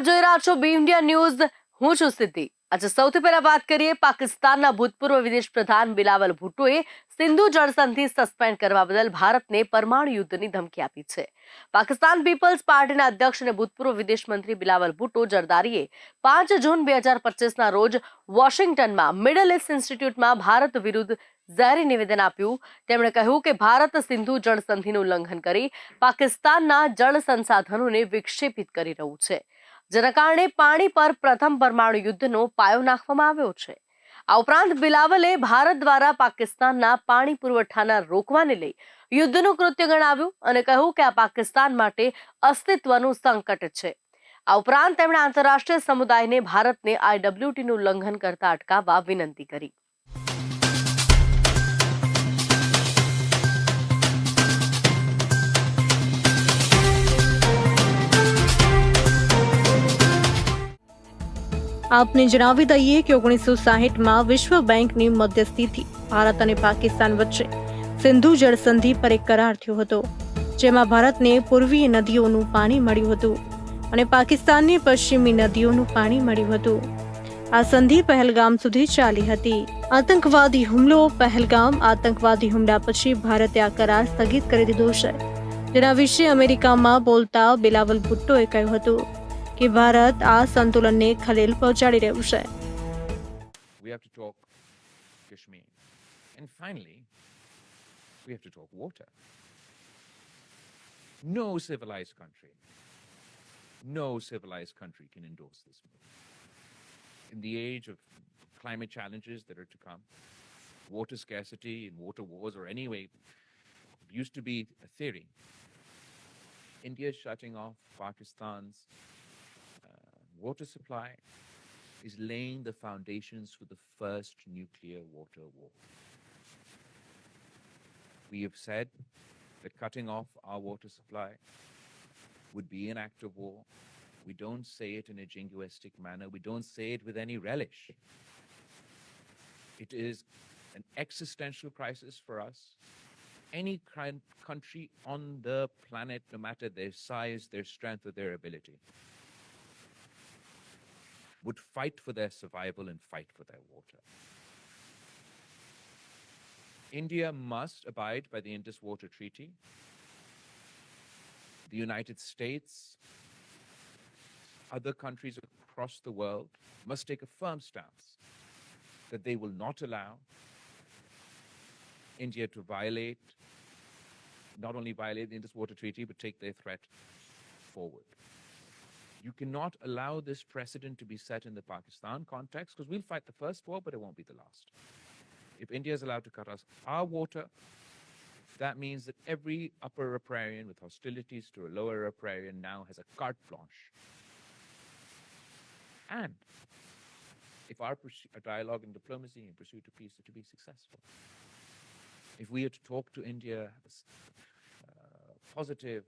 આપ જોઈ રહ્યા છો બી ઇન્ડિયા ન્યૂઝ. હું છું સિદ્ધિ. આજે સૌથી પહેલા વાત કરીએ પાકિસ્તાનના ભૂતપૂર્વ વિદેશ પ્રધાન બિલાવલ ભુટ્ટોએ સિંધુ જળસંધિ સસ્પેન્ડ કરવા બદલ ભારતને પરમાણુ યુદ્ધની ધમકી આપી છે. પાકિસ્તાન પીપલ્સ પાર્ટીના અધ્યક્ષ અને ભૂતપૂર્વ વિદેશ મંત્રી બિલાવલ ભુટ્ટો જરદારીએ પાંચ જૂન બે હજાર પચીસના રોજ વોશિંગ્ટનમાં મિડલ ઇસ્ટ ઇન્સ્ટિટ્યૂટમાં ભારત વિરુદ્ધ ઝેરી નિવેદન આપ્યું. તેમણે કહ્યું કે ભારત સિંધુ જળસંધિનું ઉલ્લંઘન કરી પાકિસ્તાનના જળ સંસાધનોને વિક્ષેપિત કરી રહ્યું છે. જેના કારણે પાણી પર પ્રથમ પરમાણુ યુદ્ધનો પાયો નાખવામાં આવ્યો છે. આ ઉપરાંત બિલાવલે ભારત દ્વારા પાકિસ્તાનના પાણી પુરવઠાના રોકવાને લઈ યુદ્ધનું કૃત્ય ગણાવ્યું અને કહ્યું કે આ પાકિસ્તાન માટે અસ્તિત્વનું સંકટ છે. આ ઉપરાંત તેમણે આંતરરાષ્ટ્રીય સમુદાયને ભારતને આઈડબ્લ્યુટીનું ઉલ્લંઘન કરતા અટકાવવા વિનંતી કરી. આપને જણાવી દઈએ કે ઓગણીસો સાહીઠમાં વિશ્વ બેંકની મધ્યસ્થીથી ભારત અને પાકિસ્તાન વચ્ચે સિંધુ જળ સંધિ પર એક કરાર થયો હતો, જેમાં ભારતને પૂર્વીય નદીઓનું પાણી મળ્યું હતું અને પાકિસ્તાનને પશ્ચિમી નદીઓનું પાણી મળ્યું હતું. આ સંધિ પહેલગામ સુધી ચાલી હતી. આતંકવાદી હુમલો પહેલગામ આતંકવાદી હુમલા પછી ભારતે આ કરાર સ્થગિત કરી દીધો છે. જેના વિશે અમેરિકામાં બોલતા બિલાવલ ભુટ્ટોએ કહ્યું હતું કે ભારત આ સંતુલનને ખલેલ પહોંચાડી રહ્યું છે we have to talk Kashmir. And finally, we have to talk water. No civilized country, no civilized country can endorse this move. In the age of climate challenges that are to come, water scarcity and water wars, or anyway, used to be a theory. India is shutting off Pakistan's uh, water supply is laying the foundations for the first nuclear water war. We have said that cutting off our water supply would be an act of war. We don't say it in a jingoistic manner. We don't say it with any relish. It is an existential crisis for us. Any country on the planet, no matter their size, their strength, or their ability, would fight for their survival and fight for their water. India must abide by the Indus Water Treaty. The United States, other countries across the world must take a firm stance that they will not allow India to violate, not only violate the Indus Water Treaty, but take their threat forward. You cannot allow this precedent to be set in the Pakistan context because we'll fight the first war, but it won't be the last. If India is allowed to cut us our water, that means that every upper riparian with hostilities to a lower riparian now has a carte blanche. And if our, dialogue and diplomacy and pursuit of peace are to be successful, if we are to talk to India, uh, positive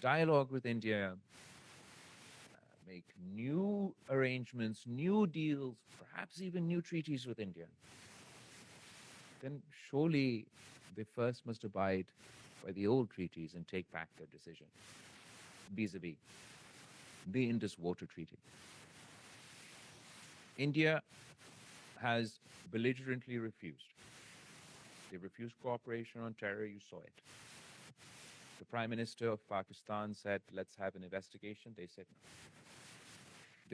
dialogue with India, make new arrangements, new deals, perhaps even new treaties with India, then surely they first must abide by the old treaties and take back their decision vis a vis the Indus Water Treaty. India has belligerently refused. They refused cooperation on terror, you saw it. The Prime Minister of Pakistan said, let's have an investigation. They said no.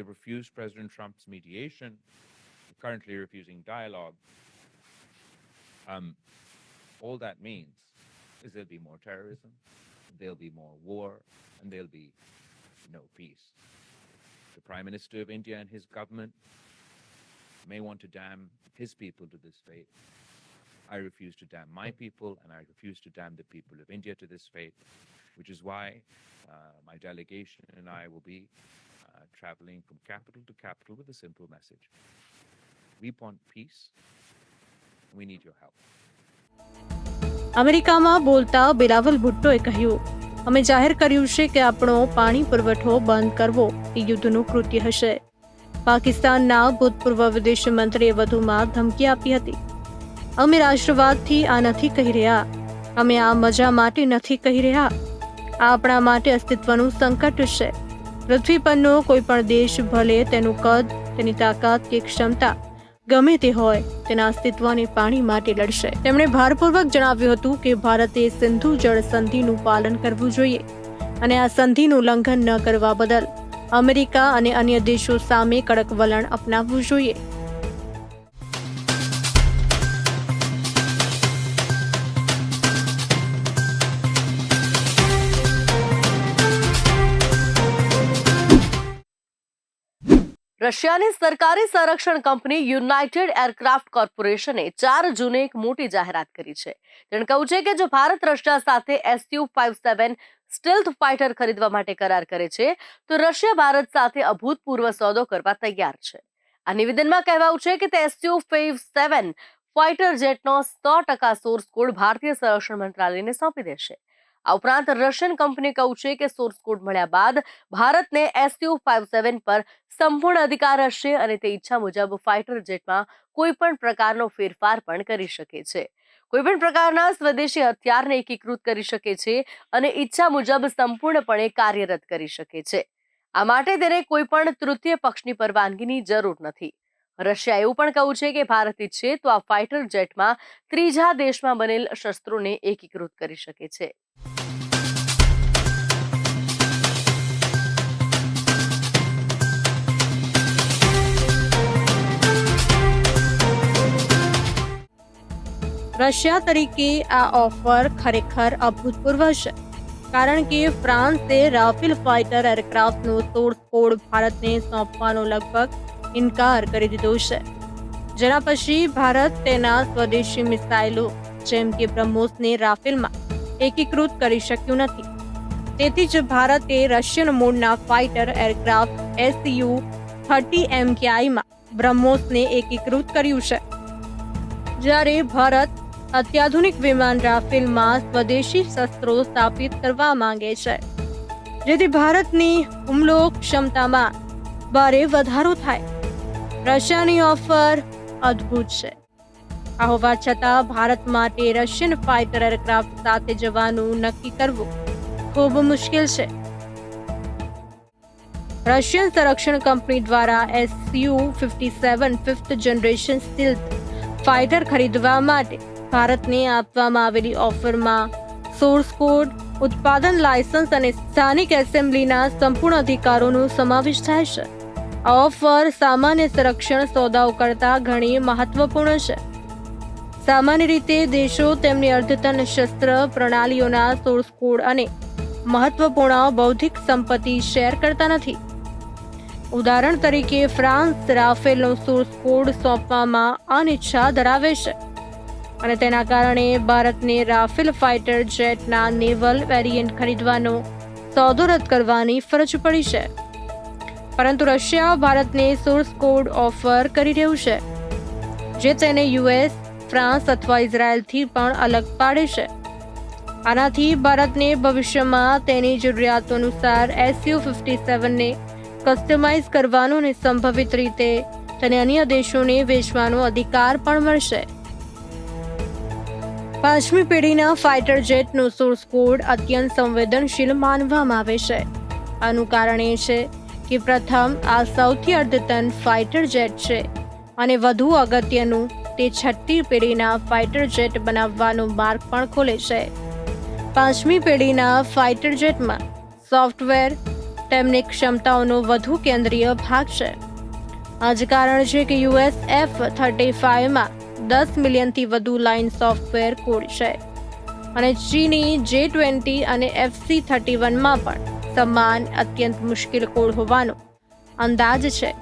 They refused President Trump's mediation, currently refusing dialogue. Um, all that means is there'll be more terrorism, there'll be more war, and there'll be no peace. The Prime Minister of India and his government may want to damn his people to this fate. I refuse to damn my people, and I refuse to damn the people of India to this fate, which is why uh, my delegation and I will be uh, traveling from capital to capital with a simple message. We want peace, we need your help. અમેરિકામાં બોલતા બિલાવલ ભુટ્ટોએ કહ્યું અમે જાહેર કર્યું છે કે આપણો પાણી પુરવઠો બંધ કરવો. એ યુદ્ધનું કૃત્ય હશે. પાકિસ્તાનના ભૂતપૂર્વ વિદેશ મંત્રીએ વધુમાં ધમકી આપી હતી. અમે રાષ્ટ્રવાદથી આ નથી કહી રહ્યા. અમે આ મજા માટે નથી કહી રહ્યા. આ આપણા માટે અસ્તિત્વનું સંકટ છે. પૃથ્વી પરનો કોઈ પણ દેશ ભલે તેનું કદ, તેની તાકાત કે ક્ષમતા ગમે તે હોય, તેના અસ્તિત્વને પાણી માટે લડશે. તેમણે ભારપૂર્વક જણાવ્યું હતું કે ભારતે સિંધુ જળ સંધિનું પાલન કરવું જોઈએ અને આ સંધિનું ઉલ્લંઘન ન કરવા બદલ અમેરિકા અને અન્ય દેશો સામે કડક વલણ અપનાવવું જોઈએ. રશિયાની સરકારી સંરક્ષણ કંપની યુનાઇટેડ એરક્રાફ્ટ કોર્પોરેશને ચાર જૂને એક મોટી જાહેરાત કરી છે. તેણે કહ્યું છે કે જો ભારત રશિયા સાથે SU five seven stealth fighter ખરીદવા માટે કરાર કરે છે, તો રશિયા ભારત સાથે અભૂતપૂર્વ સોદો કરવા તૈયાર છે. આ નિવેદનમાં કહેવાયું છે કે તે એસયુ ફાઇવ સેવન ફાઇટર જેટનો સો ટકા સોર્સ કોડ ભારતીય સંરક્ષણ મંત્રાલયને સોંપી દેશે. આ ઉપરાંત રશિયન કંપની કહ્યું છે કે સોર્સ કોડ મળ્યા બાદ ભારતને એસયુ ફાઇવ સેવન પર સંપૂર્ણ અધિકાર હશે અને તે ઈચ્છા મુજબ ફાઇટર જેટમાં કોઈ પણ પ્રકારનો ફેરફાર પણ કરી શકે છે. કોઈ પણ પ્રકારના સ્વદેશી હથિયારને એકીકૃત કરી શકે છે અને ઈચ્છા મુજબ સંપૂર્ણપણે કાર્યરત કરી શકે છે. આ માટે તેને કોઈ પણ તૃતીય પક્ષની પરવાનગીની જરૂર નથી. રશિયા એવું પણ કહ્યું છે કે ભારત ઈચ્છે તો આ ફાઇટર જેટમાં ત્રીજા દેશમાં બનેલ શસ્ત્રોને એકીકૃત કરી શકે છે. રશિયા તરીકે આ ઓફર ખરેખર અભૂતપૂર્વ છે, કારણ કે ફ્રાન્સે રાફેલ ફાઇટર એરક્રાફ્ટનો તોડફોડ ભારતને સોંપવાનો લગભગ ઇનકાર કરી દીધો છે. જેના પછી ભારત તેના સ્વદેશી મિસાઇલો, જેમ કે બ્રહ્મોસને રાફેલમાં એકીકૃત કરી શક્યું નથી. તેથી જ ભારતે રશિયન મૂળના ફાઇટર એરક્રાફ્ટ એસયુ થર્ટી એમકેઆઈમાં બ્રહ્મોસને એકીકૃત કર્યું છે. જ્યારે ભારત અત્યાધુનિક વિમાન રાફેલમાં સ્વદેશી શસ્ત્રો સ્થાપિત કરવા માંગે છે. જેથી ભારતની હુમલો ક્ષમતામાં ભારે વધારો થાય. રશિયાની ઓફર અદ્ભુત છે. આ હોવા છતાં ભારત માટે રશિયન ફાઇટર એરક્રાફ્ટ સાથે જવાનું નક્કી કરવું ખૂબ મુશ્કેલ છે. રશિયન સંરક્ષણ કંપની દ્વારા SU fifty seven fifth generation stealth fighter ખરીદવા માટે ભારતને આપવામાં આવેલી ઓફરમાં સોર્સ કોડ, ઉત્પાદન લાયસન્સ અને સ્થાનિક એસેમ્બલીના સંપૂર્ણ અધિકારોનો સમાવેશ થાય છે. ઓફર સામાન્ય સંરક્ષણ સોદાઓ કરતાં ઘણી મહત્વપૂર્ણ છે. સામાન્ય રીતે દેશો તેમની અર્ધતન શસ્ત્ર પ્રણાલીઓના સોર્સ કોડ અને મહત્વપૂર્ણ બૌદ્ધિક સંપત્તિ શેર કરતા નથી. ઉદાહરણ તરીકે ફ્રાન્સ રાફેલનો સોર્સ કોડ સોંપવામાં અનિચ્છા ધરાવે છે અને તેના કારણે ભારતને રાફેલ ફાઇટર જેટના નેવલ વેરિયન્ટ ખરીદવાનો સોદો રદ કરવાની ફરજ પડી છે. પરંતુ રશિયા ભારતને સોર્સ કોડ ઓફર કરી રહ્યું છે, જે તેને યુએસ ફ્રાન્સ અથવા ઇઝરાયલથી પણ અલગ પાડે છે. આનાથી ભારતને ભવિષ્યમાં તેની જરૂરિયાતો અનુસાર એસયુ ફિફ્ટી સેવનને કસ્ટમાઇઝ કરવાનો અને સંભવિત રીતે તેને અન્ય દેશોને વેચવાનો અધિકાર પણ મળશે. પાંચમી પેઢીના ફાઇટર જેટનો સોર્સ કોડ અત્યંત સંવેદનશીલ માનવામાં આવે છે. આનું કારણ એ છે કે પ્રથમ આ સૌથી અદ્યતન ફાઇટર જેટ છે અને વધુ અગત્યનું, તે છઠ્ઠી પેઢીના ફાઇટર જેટ બનાવવાનો માર્ગ પણ ખોલે છે. પાંચમી પેઢીના ફાઇટર જેટમાં સોફ્ટવેર, તેમની ક્ષમતાઓનો વધુ કેન્દ્રીય ભાગ છે. આ જ કારણ છે કે યુએસ એફ થર્ટી ફાઇવમાં દસ મિલિયનથી વધુ લાઇન સોફ્ટવેર કોડ છે અને ચીની જે ટ્વેન્ટી અને એફસી થર્ટી વનમાં પણ સમાન અત્યંત મુશ્કેલ કોડ હોવાનો અંદાજ છે.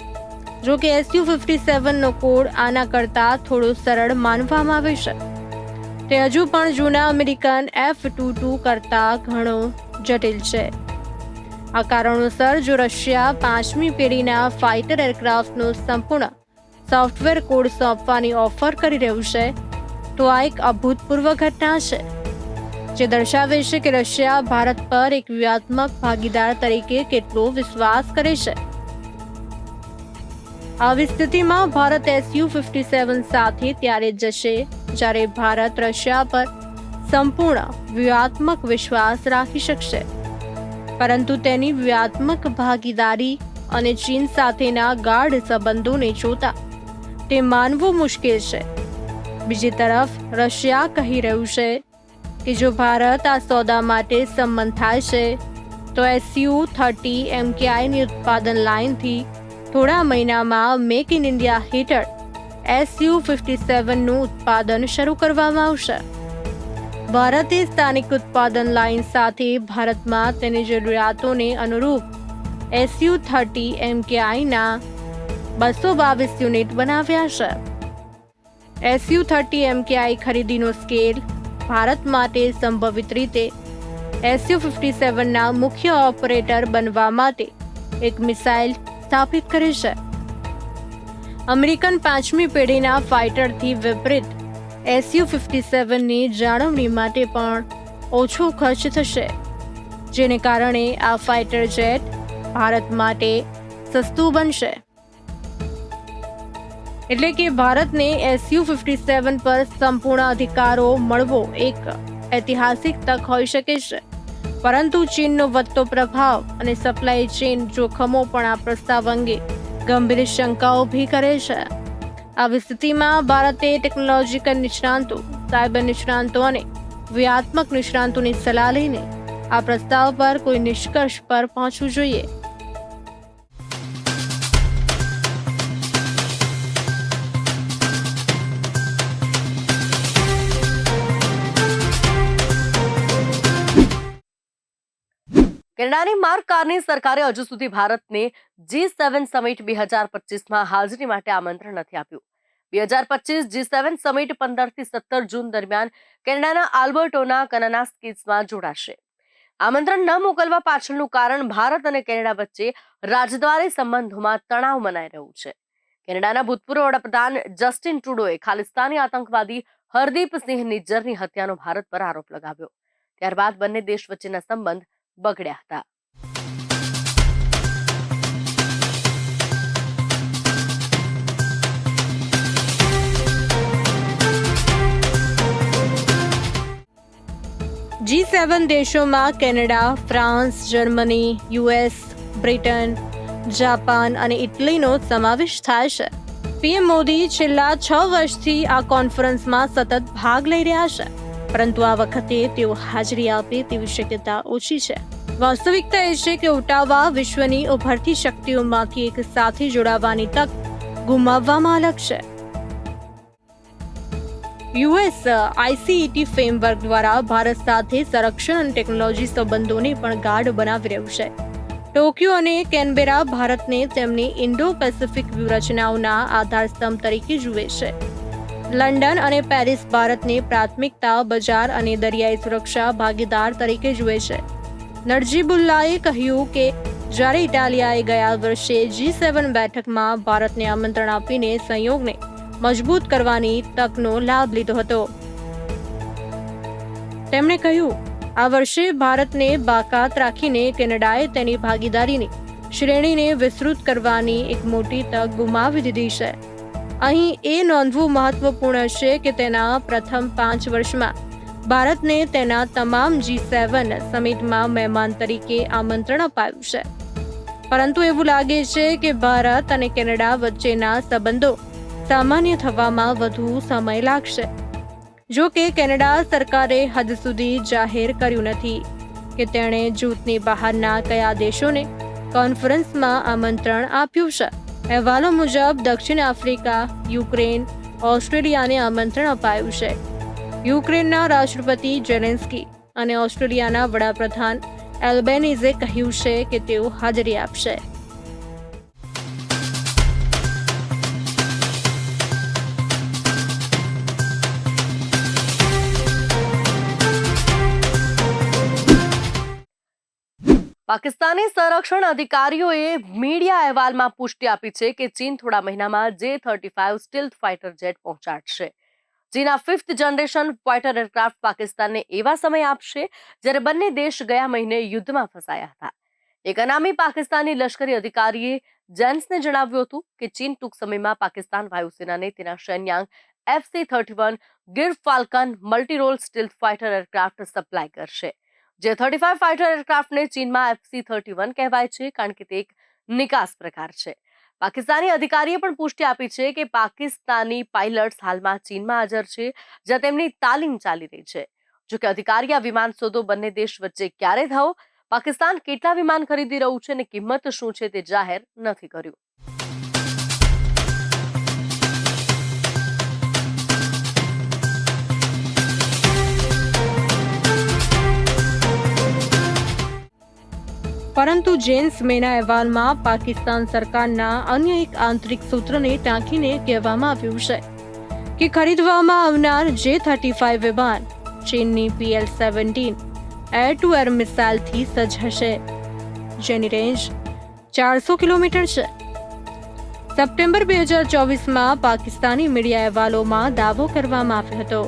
જો કે એસયુ ફિફ્ટી સેવનનો કોડ આના કરતાં થોડો સરળ માનવામાં આવે છે. તે હજુ પણ જૂના અમેરિકન એફ ટુ ટુ કરતાં ઘણો જટિલ છે. આ કારણોસર જો રશિયા પાંચમી પેઢીના ફાઇટર એરક્રાફ્ટનો સંપૂર્ણ સોફ્ટવેર કોડ સોંપવાની ઓફર કરી રહ્યું છે, તો આ એક અભૂતપૂર્વ ઘટના છે. જે દર્શાવે છે કે રશિયા ભારત પર એક વ્યૂહાત્મક ભાગીદાર તરીકે કેટલો વિશ્વાસ કરે છે. આવી સ્થિતિમાં ભારત એસયુ ફિફ્ટી સેવન સાથે ત્યારે જશે જ્યારે ભારત રશિયા પર સંપૂર્ણ વ્યૂહાત્મક વિશ્વાસ રાખી શકશે. પરંતુ તેની વ્યૂહાત્મક ભાગીદારી અને ચીન સાથેના ગાઢ સંબંધોને જોતા તે માનવું મુશ્કેલ છે. બીજી તરફ રશિયા કહી રહ્યું છે કે જો ભારત આ સોદા માટે સંમત થાય છે તો એસયુ થર્ટી એમકેઆઈની ઉત્પાદન લાઇનથી થોડા મહિનામાં મેક ઇન ઇન્ડિયા હેઠળ એસયુ ફિફ્ટી સેવનનું ઉત્પાદન શરૂ કરવામાં આવશે. ભારતે સ્થાનિક ઉત્પાદન લાઇન સાથે ભારતમાં તેની જરૂરિયાતોને અનુરૂપ એસયુ થર્ટી એમકેઆઈના બસો બાવીસ યુનિટ બનાવ્યા છે. એસયુ થર્ટી એમકેઆઈ ખરીદીનો સ્કેલ ભારત માટે સંભવિત રીતે એસયુ ફિફ્ટી સેવનના મુખ્ય ઓપરેટર બનવા માટે એક મિસાઇલ સ્થાપિત કરી છે. અમેરિકન પાંચમી પેઢીના ફાઇટરથી વિપરીત એસયુ ફિફ્ટી સેવનની જાળવણી માટે પણ ઓછો ખર્ચ થશે, જેને કારણે આ ફાઇટર જેટ ભારત માટે સસ્તું બનશે. એટલે કે ભારતને એસયુ ફિફ્ટી સેવન પર સંપૂર્ણ અધિકારો મળવો એક ઐતિહાસિક તક હોઈ શકે છે. પરંતુ ચીનનો વધતો પ્રભાવ અને સપ્લાય ચેઇન જોખમો પણ આ પ્રસ્તાવ અંગે ગંભીર શંકાઓ ઊભી કરે છે. આવી સ્થિતિમાં ભારતે ટેકનોલોજીકલ નિષ્ણાંતો સાયબર નિષ્ણાંતો અને વ્યૂહાત્મક નિષ્ણાંતોની સલાહ લઈને આ પ્રસ્તાવ પર કોઈ નિષ્કર્ષ પર પહોંચવું જોઈએ. કેનેડાની માર્ક કારની સરકારે હજુ સુધી ભારતને જી સેવન સમિટ બે હજાર પચીસમાં હાજરી માટે આમંત્રણ નથી આપ્યું. બે હજાર પચીસ જી સેવન સમિટ પંદરથી સત્તર જૂન દરમિયાન કેનેડાના આલ્બર્ટોના કનાનાસ્કીસમાં જોડાશે. આમંત્રણ ન મોકલવા પાછળનું કારણ ભારત અને કેનેડા વચ્ચે રાજદ્વારી સંબંધોમાં તણાવ મનાઈ રહ્યું છે. કેનેડાના ભૂતપૂર્વ વડાપ્રધાન જસ્ટિન ટ્રુડોએ ખાલિસ્તાની આતંકવાદી હરદીપ સિંહ નિજ્જરની હત્યાનો ભારત પર આરોપ લગાવ્યો. ત્યારબાદ બંને દેશ વચ્ચેના સંબંધ બગડ્યા હતા. જી સેવન દેશોમાં Canada, France, Germany, US, Britain, Japan અને ઇટલીનો સમાવેશ થાય છે. પીએમ મોદી છેલ્લા છ વર્ષથી આ કોન્ફરન્સમાં સતત ભાગ લઈ રહ્યા છે. પરંતુ આ વખતે તેઓ હાજરી આપે તેવી શક્યતા ઓછી છે. વાસ્તવિકતા એ છે કે ઉટાવા વિશ્વની ઉભરતી શક્તિઓમાંથી એક સાથે જોડાવાની તક ગુમાવવામાં અલગ છે. યુએસ આઈસીઈટી ફ્રેમવર્ક દ્વારા ભારત સાથે સંરક્ષણ અને ટેકનોલોજી સંબંધોને પણ ગાઢ બનાવી રહ્યું છે. ટોક્યો અને કેનબેરા ભારતને તેમની ઇન્ડો પેસિફિક વ્યૂહરચનાઓના આધારસ્તંભ તરીકે જુએ છે. લંડન અને પેરિસ ભારતને પ્રાથમિકતા બજાર અને દરિયાઈ સુરક્ષા ભાગીદાર તરીકે જુએ છે. નરજીબુલ્લાએ કહ્યું કે, જ્યારે ઇટાલિયાએ ગયા વર્ષે જી સેવન બેઠકમાં ભારતને આમંત્રણ આપીને સંયોગને મજબૂત કરવાની તકનો લાભ લીધો હતો. તેમણે કહ્યું, આ વર્ષે ભારતને બાકાત રાખીને કેનેડાએ તેની ભાગીદારીની શ્રેણીને વિસ્તૃત કરવાની એક મોટી તક ગુમાવી દીધી છે. અહીં એ નોંધવું મહત્વપૂર્ણ છે કે તેના પ્રથમ પાંચ વર્ષમાં ભારતને તેના તમામ જી સેવન સમિટમાં મહેમાન તરીકે આમંત્રણ અપાયું છે. પરંતુ એવું લાગે છે કે ભારત અને કેનેડા વચ્ચેના સંબંધો સામાન્ય થવામાં વધુ સમય લાગશે. જો કે કેનેડા સરકારે હદ સુધી જાહેર કર્યું નથી કે તેણે જૂથની બહારના કયા દેશોને કોન્ફરન્સમાં આમંત્રણ આપ્યું છે. અહેવાલો મુજબ દક્ષિણ આફ્રિકા, યુક્રેન, ઓસ્ટ્રેલિયાને આમંત્રણ અપાયું છે. યુક્રેનના રાષ્ટ્રપતિ જેલેન્સ્કી અને ઓસ્ટ્રેલિયાના વડાપ્રધાન એલ્બેનીઝે કહ્યું છે કે તેઓ હાજરી આપશે. પાકિસ્તાની સંરક્ષણ અધિકારીઓએ મીડિયા અહેવાલમાં પુષ્ટિ આપી છે કે ચીન થોડા મહિનામાં J thirty five stealth fighter jet પહોંચાડશે. ચીના ફિફ્થ જનરેશન ફાઇટર એરક્રાફ્ટ પાકિસ્તાનને એવા સમય આપશે જ્યારે બંને દેશ ગયા મહિને યુદ્ધમાં ફસાયા હતા. એક અનામી પાકિસ્તાની લશ્કરી અધિકારીએ જેન્સને જણાવ્યું હતું કે ચીન ટૂંક સમયમાં પાકિસ્તાન વાયુસેનાને તેના Shenyang FC thirty one Gyrfalcon multirole stealth fighter aircraft supply કરશે. જે થર્ટી ફાઇવ ફાઇટર એરક્રાફ્ટને ચીનમાં એફસી થર્ટી વન કહેવાય છે, કારણ કે તે એક નિકાસ પ્રકાર છે. પાકિસ્તાની અધિકારીએ પણ પુષ્ટિ આપી છે કે પાકિસ્તાની પાઇલટ્સ હાલમાં ચીનમાં હાજર છે, જ્યાં તેમની તાલીમ ચાલી રહી છે. જોકે અધિકારી આ વિમાન સોદો બંને દેશ વચ્ચે ક્યારે થયો પાકિસ્તાન કેટલા વિમાન ખરીદી રહ્યું છે અને કિંમત શું છે તે જાહેર નથી કર્યું. પરંતુ જેમ્સ મેના અહેવાલમાં પાકિસ્તાન સરકારના અન્ય એક આંતરિક સૂત્રને ટાંકીને કહેવામાં આવ્યું છે કે ખરીદવામાં આવનાર જે થર્ટી ફાઇવ વિમાન ચીનની PL seventeen air to air મિસાઇલથી સજ્જ હશે. જેની રેન્જ ચારસો કિલોમીટર છે. સપ્ટેમ્બર બે હજાર ચોવીસમાં પાકિસ્તાની મીડિયા અહેવાલોમાં દાવો કરવામાં આવ્યો હતો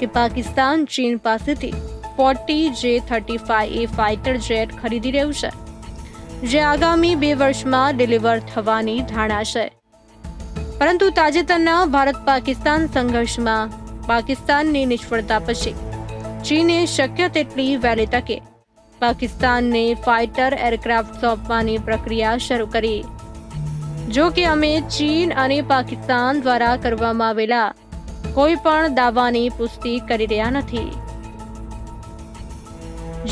કે પાકિસ્તાન ચીન પાસેથી forty J thirty five A fighter jet ખરીદી રહ્યું છે, જે આગામી બે વર્ષમાં ડિલિવર થવાની ધારણા છે. પરંતુ તાજેતરના ભારત પાકિસ્તાન સંઘર્ષમાં પાકિસ્તાનની નિષ્ફળતા પછી ચીને શક્ય તેટલી વહેલી તકે પાકિસ્તાનને ફાઇટર એરક્રાફ્ટ સોંપવાની પ્રક્રિયા શરૂ કરી. જો કે અમે ચીન અને પાકિસ્તાન દ્વારા કરવામાં આવેલા કોઈ પણ દાવાની પુષ્ટિ કરી રહ્યા નથી.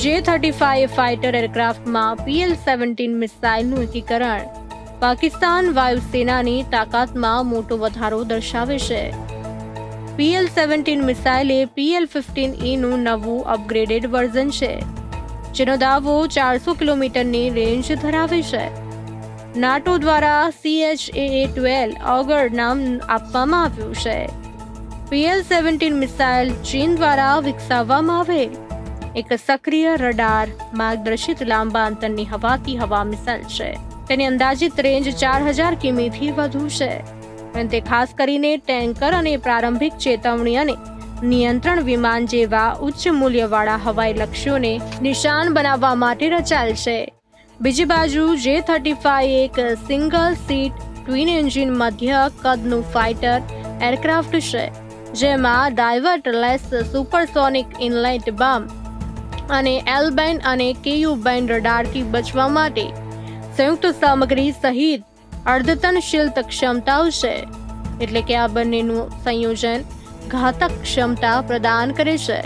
જે થર્ટી ફાઇવ ફાઇટર એરક્રાફ્ટમાં પીએલ સેવન્ટીન મિસાઇલનું એકીકરણ. પાકિસ્તાન વાયુસેનાની તાકાતમાં મોટો વધારો દર્શાવે છે. પીએલ સેવન્ટીન મિસાઇલ એ પીએલ ફિફ્ટીન ઈનું નવું અપગ્રેડેડ વર્ઝન છે, જેનો દાવો ચારસો કિલોમીટરની રેન્જ ધરાવે છે. નાટો દ્વારા સીએચએ ટ્વેલ્વ ઓગર નામ આપવામાં આવ્યું છે. પીએલ સેવન્ટીન મિસાઇલ ચીન દ્વારા વિકસાવવામાં આવેલ એક સક્રિય રડાર માર્ગદર્શિત લાંબા અંતરની હવાથી હવા મિસાઇલ છે. તેની અંદાજિત રેન્જ ચાર હજાર કિમીથી વધુ છે. અને તે ખાસ કરીને ટેન્કર અને પ્રારંભિક ચેતવણી અને નિયંત્રણ વિમાન જેવા ઉચ્ચ મૂલ્યવાળા હવાઈ લક્ષ્યોને નિશાન બનાવવા માટે રચાયેલ છે. બીજી બાજુ જે થર્ટી ફાઈવ એક સિંગલ સીટ ટ્વિન એન્જિન મધ્ય કદનું ફાઇટર એરક્રાફ્ટ છે, જેમાં ડાયવર્ટ લેસ સુપરસોનિક ઇનલાઇટ બામ અને એલ બેન્ડ અને કેયુ બેન્ડ રડારથી બચવા માટે સંયુક્ત સામગ્રી સહિત અર્ધતનશીલ ક્ષમતાઓ છે એટલે કે આ બંનેનું સંયોજન ઘાતક ક્ષમતા પ્રદાન કરે છે.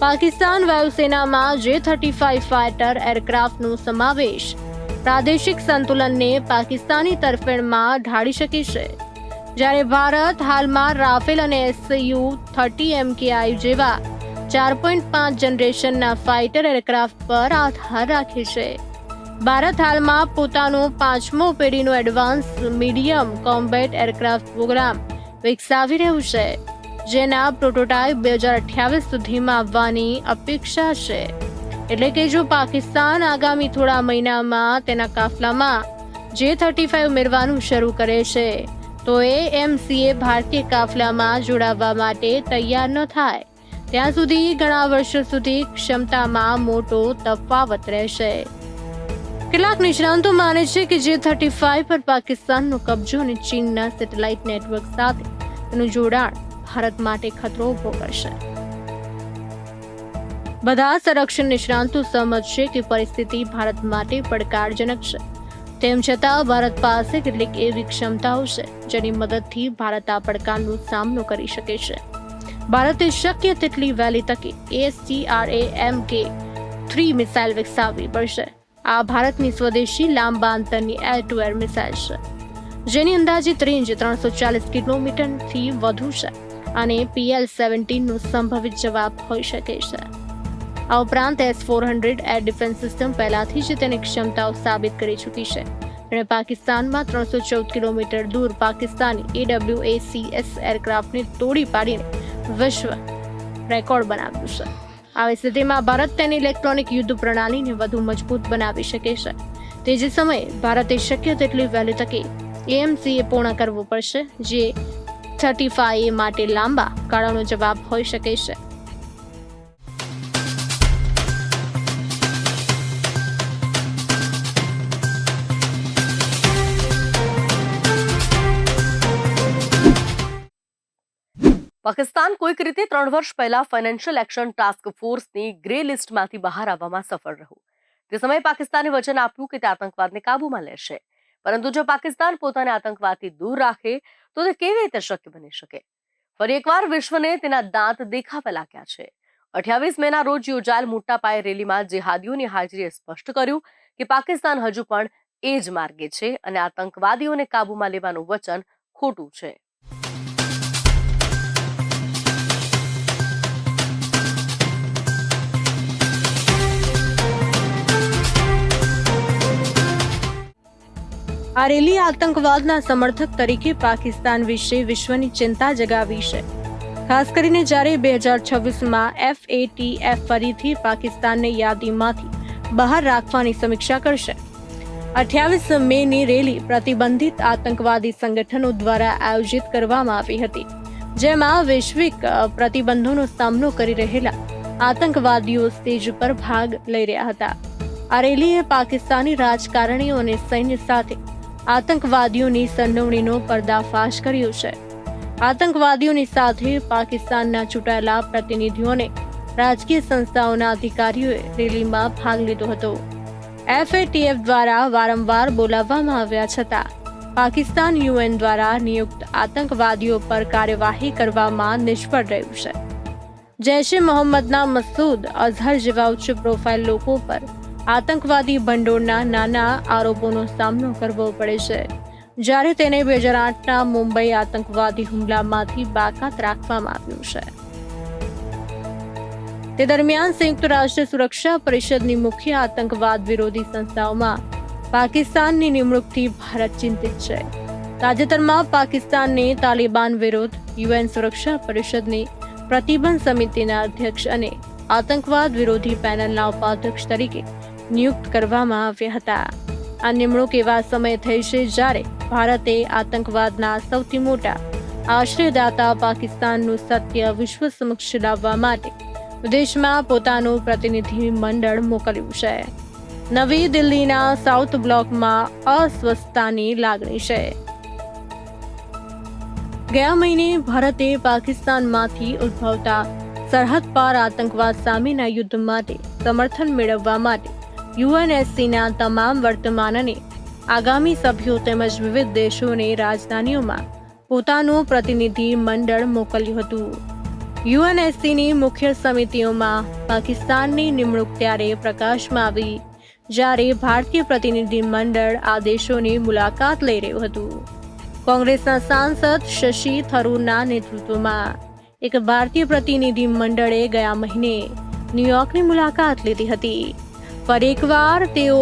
પાકિસ્તાન વાયુસેનામાં જે થર્ટી ફાઇવ ફાઇટર એરક્રાફ્ટનો સમાવેશ પ્રાદેશિક સંતુલનને પાકિસ્તાની તરફેણમાં ઢાળી શકે છે. જ્યારે ભારત હાલમાં રાફેલ અને એસયુ થર્ટી એમકેઆઈ જેવા ચાર પોઈન્ટ પાંચ જનરેશનના ફાઇટર એરક્રાફ્ટ પર આધાર રાખે છે. ભારત હાલમાં પોતાનું પાંચમો પેઢીનું advance medium combat aircraft programme વિકસાવી રહ્યું છે, જેના પ્રોટોટાઇપ બે હજાર અઠ્યાવીસ સુધીમાં આવવાની અપેક્ષા છે. એટલે કે જો પાકિસ્તાન આગામી થોડા મહિનામાં તેના કાફલામાં જે થર્ટી ફાઇવ ઉમેરવાનું શરૂ કરે છે, તો એ એમસીએ ભારતીય કાફલામાં જોડાવા માટે તૈયાર ન થાય. ત્યાં સુધી ઘણા વર્ષો સુધી ક્ષમતામાં મોટો તફાવત રહેશે. કેટલાક નિષ્ણાંતો માને છે કે જે થર્ટી ફાઈવ પર પાકિસ્તાનનો કબજો અને ચીનના સેટેલાઇટ નેટવર્ક સાથે તેનું જોડાણ ભારત માટે ખતરો ઊભો કરશે. બધા સંરક્ષણ નિષ્ણાંતો છે કે પરિસ્થિતિ ભારત માટે પડકારજનક છે. તેમ છતાં ભારત પાસે કેટલીક એવી ક્ષમતાઓ છે જેની મદદથી ભારત આ પડકારનો સામનો કરી શકે છે. ભારતે શક્ય તેટલી વહેલી તકે એસટીઆરએ એમ કે થ્રી મિસાઇલ વિકસાવવી પડશે. આ ભારતની સ્વદેશી લાંબા અંતરની એર ટુ એર મિસાઇલ છે, જેની અંદાજિત રેન્જ ત્રણસો ચાલીસ કિલોમીટરથી વધુ છે અને પીએલ સેવન્ટીનનો સંભવિત જવાબ હોઈ શકે છે. આ ઉપરાંત S four hundred air defence system પહેલાથી જ તેની ક્ષમતાઓ સાબિત કરી ચૂકી છે અને પાકિસ્તાનમાં ત્રણસો ચૌદ કિલોમીટર દૂર પાકિસ્તાની એડબ્લ્યુએસીએસ એરક્રાફ્ટને તોડી પાડીને વિશ્વ રેકોર્ડ બનાવ્યું છે. આવી સ્થિતિમાં ભારત તેની ઇલેક્ટ્રોનિક યુદ્ધ પ્રણાલીને વધુ મજબૂત બનાવી શકે છે. તે જ સમયે ભારતે શક્ય તેટલી વહેલી તકે એએમસીએ પૂર્ણ કરવું પડશે, જે થર્ટી ફાઈવ માટે લાંબા ગાળાનો જવાબ હોઈ શકે છે. પાકિસ્તાન કોઈક રીતે ત્રણ વર્ષ પહેલા ફાઇનાન્શિયલ એક્શન ટાસ્ક ફોર્સની ગ્રે લિસ્ટમાંથી બહાર આવવામાં સફળ રહ્યું. તે સમયે પાકિસ્તાને વચન આપ્યું કે તે આતંકવાદને કાબૂમાં લેશે. પરંતુ જો પાકિસ્તાન પોતાને આતંકવાદથી દૂર રાખે, તો તે કેવી રીતે શક્ય બની શકે? ફરી એકવાર વિશ્વને તેના દાંત દેખાવા લાગ્યા છે. અઠ્યાવીસ મેના રોજ યોજાયેલ મોટા પાયે રેલીમાં જેહાદીઓની હાજરીએ સ્પષ્ટ કર્યું કે પાકિસ્તાન હજુ પણ એ જ માર્ગે છે અને આતંકવાદીઓને કાબૂમાં લેવાનું વચન ખોટું છે. આ રેલી આતંકવાદના સમર્થક તરીકે પાકિસ્તાન વિશે વિશ્વની ચિંતા જગાવી છે. ખાસ કરીને જ્યારે બે હજાર છવ્વીસમાં એફએટીએફ ફરીથી પાકિસ્તાનને યાદીમાંથી બહાર રાખવાની સમીક્ષા કરશે. અઠ્યાવીસ મેની રેલી પ્રતિબંધિત આતંકવાદી સંગઠનો દ્વારા આયોજિત કરવામાં આવી હતી, જેમાં વૈશ્વિક પ્રતિબંધોનો સામનો કરી રહેલા આતંકવાદીઓ સ્ટેજ પર ભાગ લઈ રહ્યા હતા. આ રેલીએ પાકિસ્તાની રાજકારણીઓ અને સૈન્ય સાથે આતંકવાદીઓની સંડોવણીનો પર્દાફાશ કર્યો છે. આતંકવાદીઓની સાથે પાકિસ્તાનના ચૂંટાયેલા પ્રતિનિધિઓને રાજકીય સંસ્થાઓના અધિકારીઓએ રેલીમાં ભાગ લીધો હતો. એફએટીએફ દ્વારા વારંવાર બોલાવવામાં આવ્યા છતાં, પાકિસ્તાન યુએન દ્વારા નિયુક્ત આતંકવાદીઓ પર કાર્યવાહી કરવામાં નિષ્ફળ રહ્યું છે. જૈશ એ મોહમ્મદના મસૂદ અઝહર જેવા ઉચ્ચ પ્રોફાઇલ લોકો પર આતંકવાદી ભંડોળના નાના આરોપોનો સામનો કરવો પડે છે. જ્યારે તેને બે હજાર આઠના મુંબઈ આતંકવાદી હુમલામાંથી બાકાત રાખવામાં આવ્યું છે. તે દરમિયાન સંયુક્ત રાષ્ટ્ર સુરક્ષા પરિષદની મુખ્ય આતંકવાદ વિરોધી સંસ્થાઓમાં પાકિસ્તાનની નિમણૂકથી ભારત ચિંતિત છે. તાજેતરમાં પાકિસ્તાનને તાલિબાન વિરુદ્ધ યુએન સુરક્ષા પરિષદની પ્રતિબંધ સમિતિના અધ્યક્ષ અને આતંકવાદ વિરોધી પેનલના ઉપાધ્યક્ષ તરીકે નિયુક્ત કરવામાં આવ્યા હતા. આ નિમણૂક એવા સમય થઈ છે જ્યારે ભારતે આતંકવાદના સૌથી મોટા આશ્રયદાતા પાકિસ્તાનનું સત્ય વિશ્વ સમક્ષ લાવવા માટે વિદેશમાં પોતાનું પ્રતિનિધિ મંડળ મોકલ્યું છે. નવી દિલ્હીના સાઉથ બ્લોકમાં અસ્વસ્થતાની લાગણી છે. ગયા મહિને ભારતે પાકિસ્તાનમાંથી ઉદ્ભવતા સરહદ પાર આતંકવાદ સામેના યુદ્ધ માટે સમર્થન મેળવવા માટે યુએનએસસીના તમામ વર્તમાન અને આગામી સભ્યો તેમજ વિવિધ દેશોની રાજધાનીઓમાં પોતાનું પ્રતિનિધિ મંડળ મોકલ્યું હતું. યુએનએસસીની મુખ્ય સમિતિઓમાં પાકિસ્તાનની નિમણૂક ત્યારે પ્રકાશમાં આવી, જ્યારે ભારતીય પ્રતિનિધિ મંડળ આ દેશોની મુલાકાત લઈ રહ્યું હતું. કોંગ્રેસના સાંસદ શશી થરૂરના નેતૃત્વમાં એક ભારતીય પ્રતિનિધિ મંડળે ગયા મહિને ન્યુયોર્કની મુલાકાત લીધી હતી. ફરી એકવાર તેઓ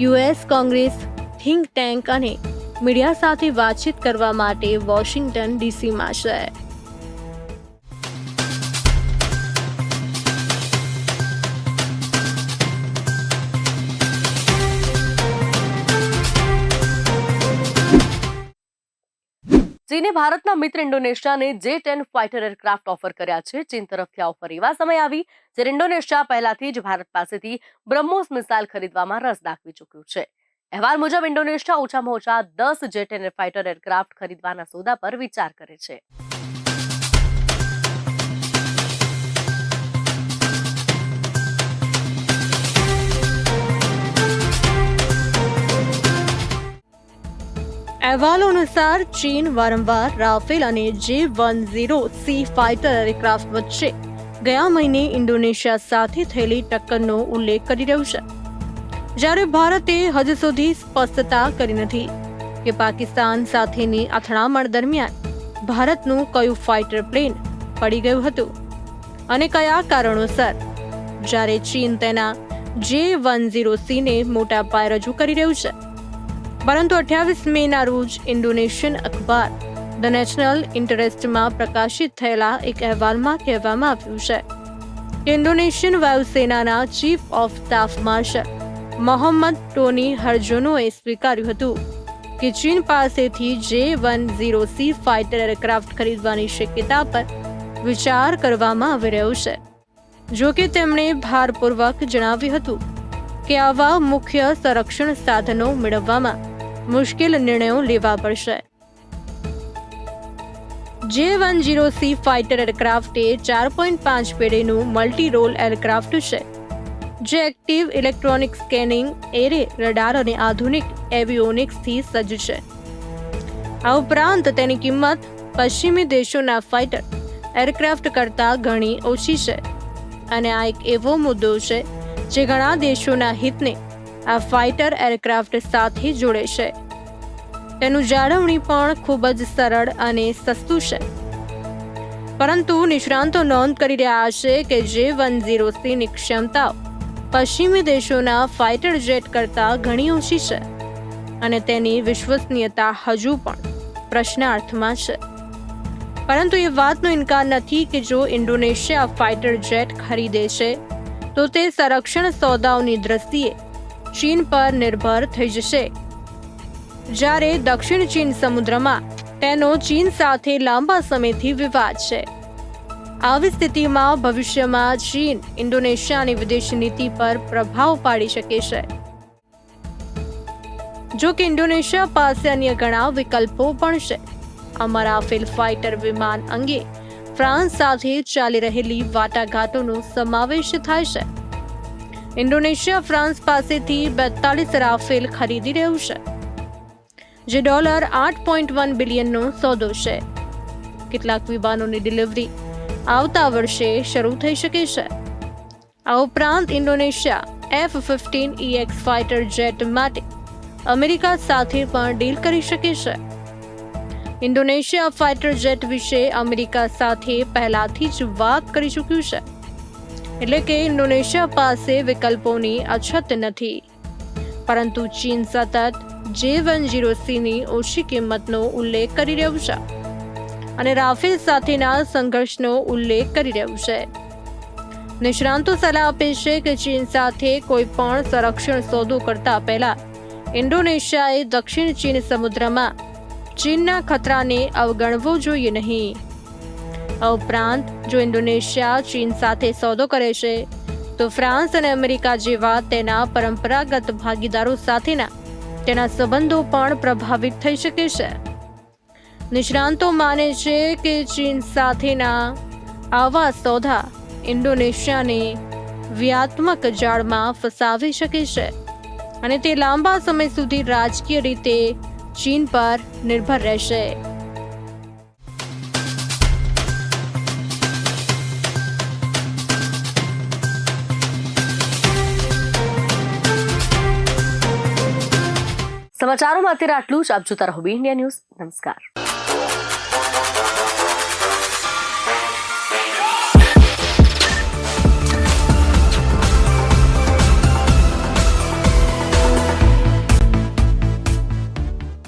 યુએસ કોંગ્રેસ થિંક ટેન્ક અને મીડિયા સાથે વાતચીત કરવા માટે વોશિંગ્ટન ડીસીમાં છે. ચીને ભારતના મિત્ર ઇન્ડોનેશિયાને જે ટેન ફાઇટર એરક્રાફ્ટ ઓફર કર્યા છે. ચીન તરફથી આ ઓફર એવા સમય આવી જ્યારે ઇન્ડોનેશિયા પહેલાથી જ ભારત પાસેથી બ્રહ્મોસ મિસાઇલ ખરીદવામાં રસ દાખવી ચૂક્યું છે. અહેવાલ મુજબ ઇન્ડોનેશિયા ઓછામાં ઓછા દસ જે ટેન ફાઇટર એરક્રાફ્ટ ખરીદવાના સોદા પર વિચાર કરે છે. અહેવાલો અનુસાર ચીન વારંવાર રાફેલ અને J one zero C fighter aircraft વચ્ચે ગયા મહિને ઇન્ડોનેશિયા સાથે થયેલી ટક્કરનો ઉલ્લેખ કરી રહ્યું છે. જ્યારે ભારતે હજુ સુધી સ્પષ્ટતા કરી નથી કે પાકિસ્તાન સાથેની અથડામણ દરમિયાન ભારતનું કયું ફાઇટર પ્લેન પડી ગયું હતું અને કયા કારણોસર જ્યારે ચીન તેના જે વન ઝીરો સીને મોટા પાયે રજૂ કરી રહ્યું છે. પરંતુ અઠ્યાવીસ મેના રોજ ઇન્ડોનેશિયન અખબાર, ધ નેશનલ ઇન્ટરેસ્ટમાં પ્રકાશિત થયેલા એક અહેવાલમાં કહેવામાં આવ્યું છે કે ઇન્ડોનેશિયન વાયુસેનાના chief of staff marshal Mohamad Tonny હરજોનોએ સ્વીકાર્યું હતું કે ચીન પાસેથી J one zero C fighter aircraft ખરીદવાની શક્યતા પર વિચાર કરવામાં આવી રહ્યો છે. જો કે તેમણે ભારપૂર્વક જણાવ્યું હતું કે આવા મુખ્ય સંરક્ષણ સાધનો મેળવવામાં મુશ્કેલ નિર્ણયો લેવા પડશે. J one zero C fighter aircraft એ ચાર પોઈન્ટ પાંચ પેઢીનું મલ્ટી રોલ એરક્રાફ્ટ છે. જે active electronic scanning array radar અને આધુનિક એવિયોનિક્સથી સજ્જ છે. આ ઉપરાંત તેની કિંમત પશ્ચિમી દેશોના ફાઇટર એરક્રાફ્ટ કરતાં ઘણી ઓછી છે. અને આ એક એવો મુદ્દો છે જે ઘણા દેશોના હિતને આ ફાઇટર એરક્રાફ્ટ સાથે જોડે છે. તેનું જાળવણી પણ ખૂબ જ સરળ અને સસ્તું છે. પરંતુ નિષ્ણાંતો નોંધ કરી રહ્યા છે કે જે વન ઝીરો સીની ક્ષમતાઓ પશ્ચિમી દેશોના ફાઇટર જેટ કરતાં ઘણી ઓછી છે અને તેની વિશ્વસનીયતા હજુ પણ પ્રશ્નાર્થમાં છે. પરંતુ એ વાતનો ઇનકાર નથી કે જો ઇન્ડોનેશિયા ફાઇટર જેટ ખરીદે છે, તો તે સંરક્ષણ સોદાઓની દ્રષ્ટિએ ચીન પર નિર્ભર થઈ જશે. જ્યારે દક્ષિણ ચીન સમુદ્રમાં તેનો ચીન સાથે લાંબા સમયથી વિવાદ છે. આવી સ્થિતિમાં ભવિષ્યમાં ચીન ઇન્ડોનેશિયાની વિદેશ નીતિ પર પ્રભાવ પાડી શકે છે. જો કે ઇન્ડોનેશિયા પાસે અન્ય ઘણા વિકલ્પો પણ છે. અમારા રાફેલ ફાઇટર વિમાન અંગે ફ્રાન્સ સાથે ચાલી રહેલી વાટાઘાટોનો સમાવેશ થાય છે. ઇન્ડોનેશિયા, ફ્રાન્સ પાસેથી બેતાલીસ રાફેલ ખરીદી રહ્યું છે, જે ડોલર આઠ પોઈન્ટ વન બિલિયનનો સોદો છે. કેટલાક વિમાનોની ડિલિવરી આવતા વર્ષે શરૂ થઈ શકે છે. આ ઉપરાંત Indonesia, F fifteen X fighter jet માટે અમેરિકા સાથે પણ ડીલ કરી શકે છે. ઇન્ડોનેશિયા ફાઇટર જેટ વિશે અમેરિકા સાથે પહેલાથી જ વાત કરી ચૂક્યું છે. એટલે કે ઇન્ડોનેશિયા પાસે વિકલ્પોની અછત નથી. પરંતુ ચીન સતત જે વન જીરો સીની ઓછી કિંમતનો ઉલ્લેખ કરી રહ્યું છે અને રાફેલ સાથેના સંઘર્ષનો ઉલ્લેખ કરી રહ્યું છે. નિષ્ણાંતો સલાહ આપે છે કે ચીન સાથે કોઈ પણ સંરક્ષણ સોદો કરતા પહેલા ઇન્ડોનેશિયાએ દક્ષિણ ચીન સમુદ્રમાં ચીનના ખતરાને અવગણવો જોઈએ નહીં. આ ઉપરાંત જો ઇન્ડોનેશિયા, ચીન સાથે સોદો કરે છે, તો ફ્રાન્સ અને અમેરિકા જેવા તેના પરંપરાગત ભાગીદારો સાથેના તેના સંબંધો પણ પ્રભાવિત થઈ શકે છે. નિષ્ણાંતો માને છે કે ચીન સાથેના આવા સોદા ઇન્ડોનેશિયાને વ્યાત્મક જાળમાં ફસાવી શકે છે અને તે લાંબા સમય સુધી રાજકીય રીતે ચીન પર નિર્ભર રહેશે. સમાચારોમાં અત્યારે આટલું જ. આપ જોતા રહો ઇન્ડિયા ન્યૂઝ નમસ્કાર.